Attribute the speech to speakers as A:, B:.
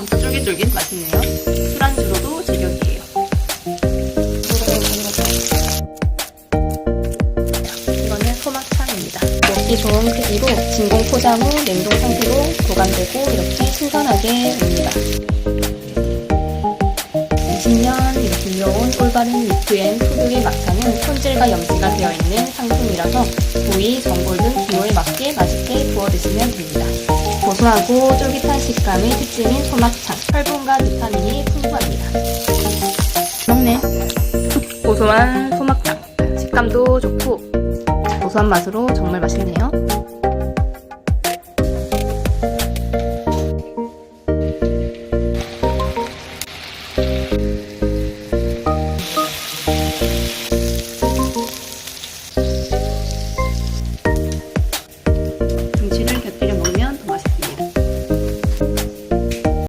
A: 엄청 쫄깃쫄깃 맛있네요. 술안주로도 제격이에요. 이거는 소막창입니다. 먹기 좋은 크기로 진공 포장 후 냉동 상태로 보관되고 이렇게 신선하게 옵니다. 20년 이렇게 이어온 올바른 리프앤 푸드의 막창은 손질과 염지가 되어 있는 상품이라서 부위, 전골 등 기호에 맞게 맛있게 구워 드시면 됩니다. 고소하고 쫄깃한 식감의 특징인 소막창, 혈분과 비타민이 풍부합니다. 먹네. 고소한 소막창, 식감도 좋고 고소한 맛으로 정말 맛있네요.